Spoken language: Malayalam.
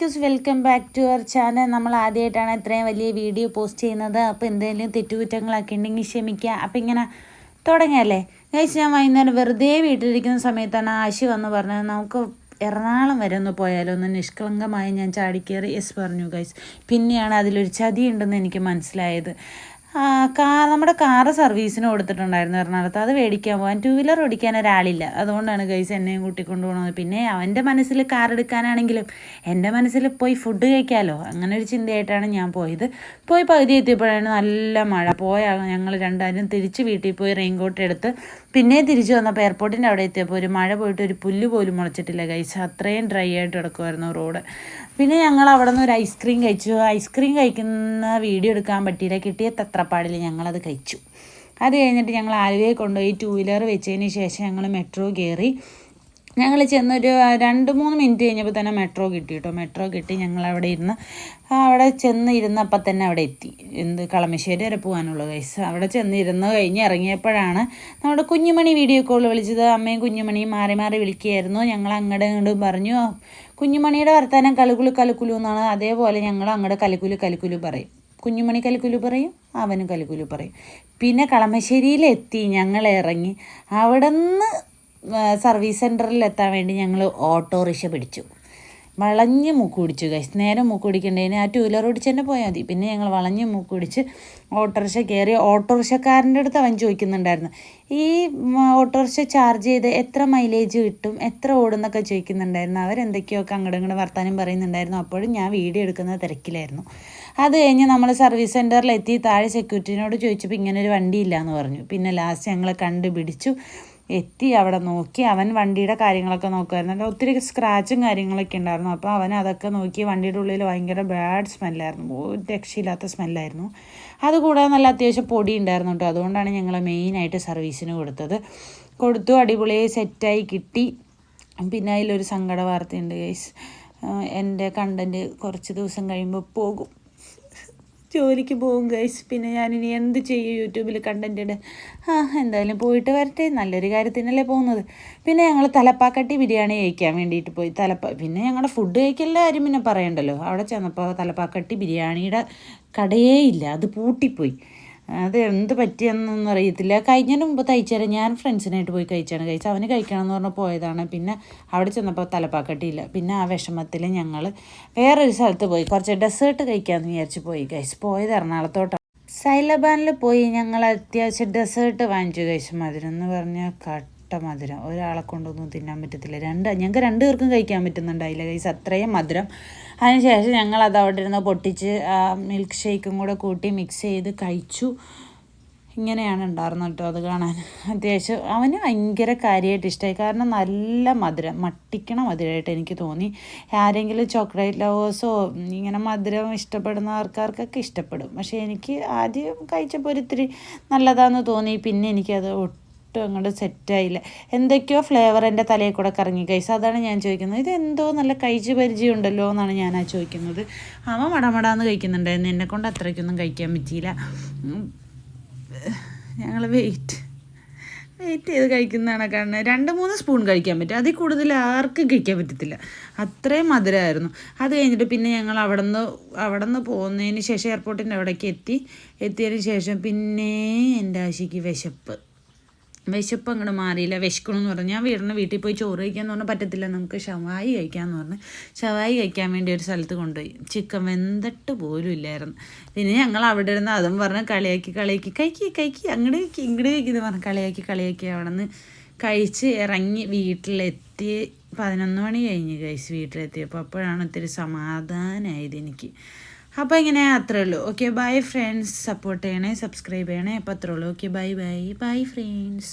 Guys welcome back to our channel നമ്മൾ ആദ്യമായിട്ടാണ് ഇത്രയും വലിയ വീഡിയോ പോസ്റ്റ് ചെയ്യുന്നത്. അപ്പോൾ എന്തെങ്കിലും തെറ്റുകുറ്റങ്ങളൊക്കെ ഉണ്ടെങ്കിൽ ക്ഷമിക്കുക. അപ്പോൾ ഇങ്ങനെ തുടങ്ങിയല്ലേ? ഗൈസ് ഞാൻ വൈകുന്നേരം വെറുതെ വീട്ടിലിരിക്കുന്ന സമയത്താണ് ആശി വന്ന് പറഞ്ഞത്. നമുക്ക് എറണാകുളം വരെ ഒന്ന് പോയാലോ? ഒന്ന് നിഷ്കളങ്കമായി ഞാൻ ചാടിക്കേറി. എസ് പറഞ്ഞു ഗൈസ്. പിന്നെയാണ് അതിലൊരു ചതി ഉണ്ടെന്ന് എനിക്ക് മനസ്സിലായത്. ആ, കാ നമ്മുടെ കാറ് സർവീസിന് കൊടുത്തിട്ടുണ്ടായിരുന്നു എറണാകുളത്ത്. അത് മേടിക്കാൻ പോകാൻ ടൂ വീലർ ഓടിക്കാൻ ഒരാളില്ല. അതുകൊണ്ടാണ് ഗൈസ് എന്നെയും കൂട്ടിക്കൊണ്ടു പോകുന്നത് പിന്നെ അവന്റെ മനസ്സിൽ കാർ എടുക്കാനാണെങ്കിലും എന്റെ മനസ്സിൽ പോയി ഫുഡ് കഴിക്കാമല്ലോ അങ്ങനെ ഒരു ചിന്തയായിട്ടാണ് ഞാൻ പോയത്. പോയി പകുതി എത്തിയപ്പോഴാണ് നല്ല മഴ. പോയ ഞങ്ങൾ രണ്ടാരും തിരിച്ച് വീട്ടിൽ പോയി റെയിൻകോട്ട് എടുത്ത് പിന്നെ തിരിച്ചു വന്നപ്പോൾ എയർപോർട്ടിന്റെ അവിടെ എത്തിയപ്പോൾ ഒരു മഴ പോയിട്ട് ഒരു പുല്ല് പോലും മുളച്ചിട്ടില്ല ഗൈസ് അത്രയും ഡ്രൈ ആയിട്ട് കിടക്കുമായിരുന്നു റോഡ് പിന്നെ ഞങ്ങൾ അവിടെ നിന്ന് ഒരു ഐസ്ക്രീം കഴിച്ചു. ഐസ്ക്രീം കഴിക്കുന്ന വീഡിയോ എടുക്കാൻ പറ്റിയില്ല. കിട്ടിയ തത്രപ്പാടിൽ ഞങ്ങളത് കഴിച്ചു. അത് കഴിഞ്ഞിട്ട് ഞങ്ങൾ ആലുവയെ കൊണ്ടുപോയി ടൂ വീലർ വെച്ചതിന് ശേഷം ഞങ്ങൾ മെട്രോ കയറി. ഞങ്ങൾ ചെന്നൊരു രണ്ട് മൂന്ന് മിനിറ്റ് കഴിഞ്ഞപ്പോൾ തന്നെ മെട്രോ കിട്ടി കേട്ടോ മെട്രോ കിട്ടി ഞങ്ങൾ അവിടെ ഇരുന്ന് അവിടെ ചെന്ന് ഇരുന്നപ്പോൾ തന്നെ അവിടെ എത്തി. എന്ത് കളമശ്ശേരി വരെ പോകാനുള്ള കൈസ് അവിടെ ചെന്ന് ഇരുന്ന് കഴിഞ്ഞ് ഇറങ്ങിയപ്പോഴാണ് നമ്മുടെ കുഞ്ഞുമണി വീഡിയോ കോൾ വിളിച്ചത്. അമ്മയും കുഞ്ഞുമണിയും മാറി മാറി വിളിക്കുകയായിരുന്നു. ഞങ്ങൾ അങ്ങോട്ട് ഇങ്ങോട്ടും പറഞ്ഞു കുഞ്ഞുമണിയുടെ വർത്തമാനം കലുകുലു കലുക്കുലു എന്നാണ്. അതേപോലെ ഞങ്ങൾ അങ്ങോട്ട് കലുക്കുലു കലുക്കുലു പറയും. കുഞ്ഞുമണി കലുക്കുലു പറയും അവനും കലുക്കുലു പറയും. പിന്നെ കളമശ്ശേരിയിലെത്തി ഞങ്ങൾ ഇറങ്ങി. അവിടെ നിന്ന് സർവീസ് സെന്ററിൽ എത്താൻ വേണ്ടി ഞങ്ങൾ ഓട്ടോറിക്ഷ പിടിച്ചു. വളഞ്ഞ് മൂക്ക് പിടിച്ചു ഗൈസ് നേരെ മൂക്ക് പിടിക്കേണ്ടതിന് ആ ടൂ വീലർ ഓടിച്ച് തന്നെ പോയാൽ മതി. പിന്നെ ഞങ്ങൾ വളഞ്ഞ് മൂക്ക് പിടിച്ച് ഓട്ടോറിക്ഷ കയറി ഓട്ടോറിക്ഷക്കാരന്റെ അടുത്ത് അവൻ ചോദിക്കുന്നുണ്ടായിരുന്നു. ഈ ഓട്ടോറിക്ഷ ചാർജ് ചെയ്ത് എത്ര മൈലേജ് കിട്ടും? എത്ര ഓടുന്നൊക്കെ ചോദിക്കുന്നുണ്ടായിരുന്നു. അവരെന്തൊക്കെയൊക്കെ അങ്ങോട്ടും ഇങ്ങോട്ട് വർത്താനം പറയുന്നുണ്ടായിരുന്നു. അപ്പോഴും ഞാൻ വീഡിയോ എടുക്കുന്ന തിരക്കിലായിരുന്നു. അത് കഴിഞ്ഞ് നമ്മൾ സർവീസ് സെന്ററിൽ എത്തി താഴെ സെക്യൂരിറ്റിനോട് ചോദിച്ചപ്പോൾ ഇങ്ങനെ ഒരു വണ്ടി എന്ന് പറഞ്ഞു. പിന്നെ ലാസ്റ്റ് ഞങ്ങൾ കണ്ടുപിടിച്ചു. എത്തി അവിടെ നോക്കി. അവൻ വണ്ടിയുടെ കാര്യങ്ങളൊക്കെ നോക്കുമായിരുന്നു ഒത്തിരി സ്ക്രാച്ചും കാര്യങ്ങളൊക്കെ ഉണ്ടായിരുന്നു. അപ്പോൾ അവൻ അതൊക്കെ നോക്കി വണ്ടിയുടെ ഉള്ളിൽ ഭയങ്കര ബാഡ് സ്മെല്ലായിരുന്നു ഒരു രക്ഷയില്ലാത്ത സ്മെല്ലായിരുന്നു അതുകൂടാതെ നല്ല അത്യാവശ്യം പൊടി ഉണ്ടായിരുന്നു കേട്ടോ. അതുകൊണ്ടാണ് ഞങ്ങൾ മെയിനായിട്ട് സർവീസിന് കൊടുത്തത്. കൊടുത്തു അടിപൊളിയായി സെറ്റായി കിട്ടി. പിന്നെ അതിലൊരു സങ്കട വാർത്തയുണ്ട് ഗൈസ് എന്റെ കണ്ടന്റ് കുറച്ച് ദിവസം കഴിയുമ്പോൾ പോകും. ജോലിക്ക് പോകും ഗൈസ് പിന്നെ ഞാനിനി എന്ത് ചെയ്യും? യൂട്യൂബിൽ കണ്ടന്റ് ഇടാൻ ആ എന്തായാലും പോയിട്ട് വരട്ടെ. നല്ലൊരു കാര്യത്തിനല്ലേ പോകുന്നത്. പിന്നെ ഞങ്ങൾ തലപ്പാക്കട്ടി ബിരിയാണി കഴിക്കാൻ വേണ്ടിയിട്ട് പോയി. തലപ്പ പിന്നെ ഞങ്ങളുടെ ഫുഡ് കഴിക്കലിന്റെ കാര്യം പിന്നെ പറയണ്ടല്ലോ. അവിടെ ചെന്നപ്പോൾ തലപ്പാക്കട്ടി ബിരിയാണിയുടെ കടയേ ഇല്ല. അത് പൂട്ടിപ്പോയി. അത് എന്ത് പറ്റിയെന്നൊന്നും അറിയത്തില്ല. കഴിഞ്ഞതിന് മുമ്പ് തയ്ച്ചേരാം ഞാൻ ഫ്രണ്ട്സിനായിട്ട് പോയി കഴിച്ചാണ് കഴിച്ചത്. അവന് കഴിക്കണം എന്ന് പറഞ്ഞ് പോയതാണ്. പിന്നെ അവിടെ ചെന്നപ്പോൾ തലപ്പാക്കട്ടിയില്ല. പിന്നെ ആ വിഷമത്തിൽ ഞങ്ങൾ വേറൊരു സ്ഥലത്ത് പോയി. കുറച്ച് ഡെസേർട്ട് കഴിക്കാമെന്ന് വിചാരിച്ച് പോയി കഴിച്ച് പോയത് എറണാകുളത്തോട്ടാണ് സൈലബാനിൽ പോയി ഞങ്ങൾ അത്യാവശ്യം ഡെസേർട്ട് വാങ്ങിച്ചു കഴിച്ചു മധുരം എന്ന് പറഞ്ഞാൽ കട്ട മധുരം ഒരാളെ കൊണ്ടൊന്നും തിന്നാൻ പറ്റത്തില്ല. രണ്ട് ഞങ്ങൾക്ക് രണ്ട് പേർക്കും കഴിക്കാൻ പറ്റുന്നുണ്ടായില്ല കൈസ് അത്രയും മധുരം. അതിനുശേഷം ഞങ്ങൾ അത് അവിടെ ഇരുന്ന് പൊട്ടിച്ച് മിൽക്ക് ഷേക്കും കൂടെ കൂട്ടി മിക്സ് ചെയ്ത് കഴിച്ചു. ഇങ്ങനെയാണ് ഉണ്ടായിരുന്നത് കേട്ടോ അത് കാണാൻ. അത്യാവശ്യം അവന് ഭയങ്കര കാര്യമായിട്ട് ഇഷ്ടമായി കാരണം നല്ല മധുരം. മട്ടിക്കണ മധുരമായിട്ട് എനിക്ക് തോന്നി. ആരെങ്കിലും ചോക്ലേറ്റ് ലവേഴ്സോ ഇങ്ങനെ മധുരം ഇഷ്ടപ്പെടുന്ന ആൾക്കാർക്കൊക്കെ ഇഷ്ടപ്പെടും. പക്ഷേ എനിക്ക് ആദ്യം കഴിച്ചപ്പോൾ ഒരിത്തിരി നല്ലതാണെന്ന് തോന്നി. പിന്നെ എനിക്കത് ഒട്ടും അങ്ങോട്ട് സെറ്റായില്ല എന്തൊക്കെയോ ഫ്ലേവർ എന്റെ തലയിൽ കൂടെ കറങ്ങി. കഴിച്ചു അതാണ് ഞാൻ ചോദിക്കുന്നത്. ഇത് എന്തോ നല്ല കഴിച്ച് പരിചയം ഉണ്ടല്ലോ എന്നാണ് ഞാൻ ആ ചോദിക്കുന്നത്. അവൻ മടമടാന്ന് കഴിക്കുന്നുണ്ടായിരുന്നു. എന്നെ കൊണ്ട് അത്രയ്ക്കൊന്നും കഴിക്കാൻ പറ്റിയില്ല. ഞങ്ങൾ വെയിറ്റ് വെയിറ്റ് ചെയ്ത് കഴിക്കുന്നതാണ് കാരണം രണ്ട് മൂന്ന് സ്പൂൺ കഴിക്കാൻ പറ്റും. അതിൽ കൂടുതൽ ആർക്കും കഴിക്കാൻ പറ്റത്തില്ല. അത്രയും മധുരമായിരുന്നു അത് കഴിഞ്ഞിട്ട് പിന്നെ ഞങ്ങൾ അവിടെ നിന്ന് അവിടെ നിന്ന് പോകുന്നതിന് ശേഷം എയർപോർട്ടിന്റെ അവിടേക്ക് എത്തി. എത്തിയതിന് ശേഷം പിന്നെ എന്റെ ആശിക്ക് വിശപ്പ്. വിശപ്പ് അങ്ങോട്ട് മാറിയില്ല വിശക്കണമെന്ന് പറഞ്ഞു. ഞാൻ വീടിന് വീട്ടിൽ പോയി ചോറ് കഴിക്കാമെന്ന് പറഞ്ഞാൽ പറ്റത്തില്ല നമുക്ക് ഷവായി കഴിക്കാമെന്ന് പറഞ്ഞ്. ഷവായി കഴിക്കാൻ വേണ്ടി ഒരു സ്ഥലത്ത് കൊണ്ടുപോയി. ചിക്കൻ വെന്തിട്ട് പോലും ഇല്ലായിരുന്നു. പിന്നെ ഞങ്ങൾ അവിടെ ഇരുന്ന് അതും പറഞ്ഞ് കളിയാക്കി കളിയാക്കി കഴിക്കി കഴിക്കി അങ്ങോട്ട് കഴിക്കി ഇങ്ങോട്ട് എന്ന് പറഞ്ഞ് കളിയാക്കി കളിയാക്കി അവിടെ നിന്ന് കഴിച്ച് ഇറങ്ങി വീട്ടിലെത്തി. പതിനൊന്ന് മണി കഴിഞ്ഞ് കഴിച്ച് വീട്ടിലെത്തിയപ്പോൾ അപ്പോഴാണ് ഒത്തിരി സമാധാനമായത് എനിക്ക്. അപ്പോൾ ഇങ്ങനെ അത്രേ ഉള്ളൂ. ഓക്കെ ബൈ ഫ്രണ്ട്സ് സപ്പോർട്ട് ചെയ്യണേ സബ്സ്ക്രൈബ് ചെയ്യണേ. അപ്പോൾ അത്രേ ഉള്ളൂ. Okay bye bye bye friends